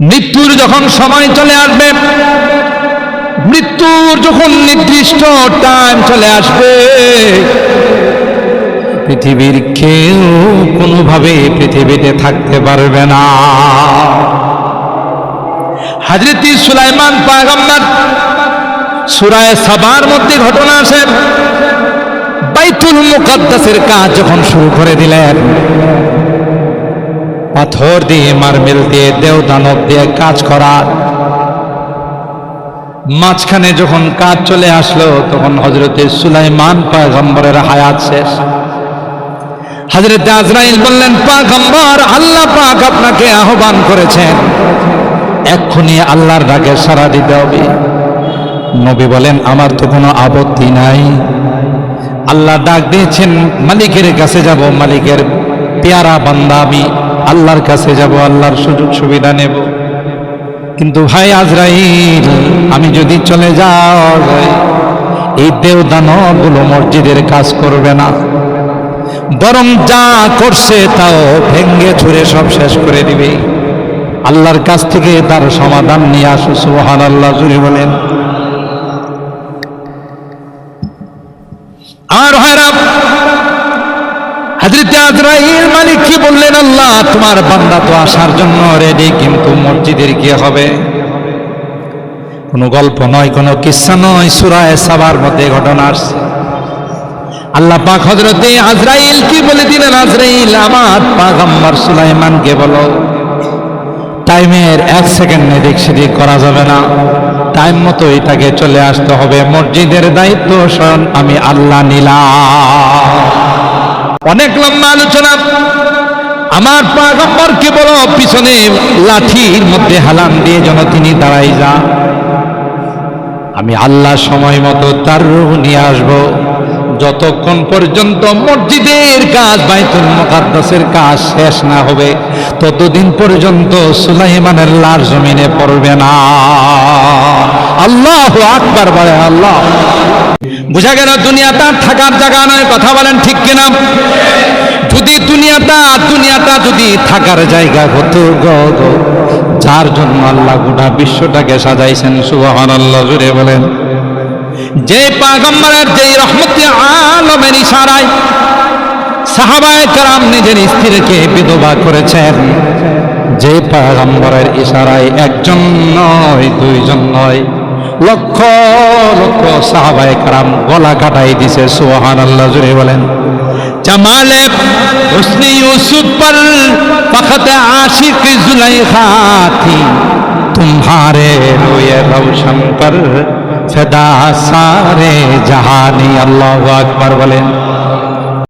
মৃত্যুর যখন সময় চলে আসবে, মৃত্যুর যখন নির্দিষ্ট টাইম চলে আসবে, পৃথিবীর কেউ কোনোভাবে পৃথিবীতে থাকতে পারবে না। হাজরতি সুলাইমান পাগম্বর সুরায় সাবার মধ্যে ঘটনা আসে, বাইতুল মুকাদ্দাসের কাজ যখন শুরু করে দিলেন পাথর দিয়ে মার্বেল দিয়ে দেও দানব দিয়ে কাজ করা। মাঝখানে যখন কাজ চলে আসলো, তখন হজরতে সুলাইমান পাগম্বরের হায়াত শেষ। হজরত আজরাইল বললেন পাগম্বর আল্লাহ পাক আপনাকে আহ্বান করেছেন। এক্ষুনি আল্লাহর ডাকে সারা দিতে হবে। নবী বলেন, আমার তো কোনো আপত্তি নাই। আল্লাহ ডাক দিয়েছেন, মালিকের কাছে যাব, মালিকের পেয়ারা বান্দা আমি। আল্লাহর কাছে যাব, আল্লাহর সুযোগ সুবিধা নেব। কিন্তু ভাই আজরাইল, আমি যদি চলে যাই, এই দেবদানগুলো মসজিদের কাজ করবে না। বরং যা করছে তাও ভেঙ্গে ছুঁড়ে সব শেষ করে দিবে। আল্লাহর কাছ থেকে তার সমাধান নিয়ে আসো সুবহান আল্লাহ জুড়ে বলেন। আর হয়রাম হাজরত আজরাইল মালিক কি বললেন, আল্লাহ, তোমার বান্দা তো আসার জন্য রেডি কিন্তু মসজিদের কি হবে? কোনো গল্প নয়, কোনো কিসা নয়, সুরায় সাবার মধ্যে ঘটনা আসছে। আল্লাহ পাক হজরতে আজরাইল কি বলে দিলেন, আজরাইল, আমার পাগম্বর সুলাইমানকে বলো, টাইমের এক সেকেন্ড এদিক সেদিক করা যাবে না। টাইম মতো এটাকে চলে আসতে হবে। মসজিদের দায়িত্ব স্বয়ং আমি আল্লাহ নিলাম। অনেক লম্বা আলোচনা। আমার পাগম্বরকে বলো, পিছনে লাঠির মধ্যে হালান দিয়ে যেন তিনি দাঁড়াই যা। আমি আল্লাহ সময় মতো তার রূহ নিয়ে আসব। যতক্ষণ পর্যন্ত মসজিদের কাজ, বাইতুল মুকাদ্দাসের কাজ শেষ না হবে, ততদিন পর্যন্ত সুলাইমানের লার জমিনে পড়বে না। আল্লাহ আকবার বলে, আল্লাহ। বুঝা গেল দুনিয়াটা থাকার জায়গা নয়, কথা বলেন ঠিক কিনা? যদি দুনিয়াটা দুনিয়াটা যদি থাকার জায়গা হতো গো গো। যার জন্য আল্লাহ গোটা বিশ্বটাকে সাজাইছেন সুবহান আল্লাহ জুড়ে বলেন। যে পাগম্বরের যে রহমতে আলমের ইশারায় সাহাবায়ে কারাম নিজের স্ত্রীকে বিধবা করেছেন, যে পাগম্বরের ইশারায় একজন নয়, দুইজন নয় লক্ষ লক্ষ সাহাবায় কারাম গলা কাটাই দিছে সোহান আল্লাহ জুড়ে বলেন। জামালে হুসনি ইউসুফ পর ফখত আশিক জুলাইখা থি তুমহারে রোয়ে রৌশন পর ফেদা সারে জাহানি, আল্লাহ আকবার বলেন।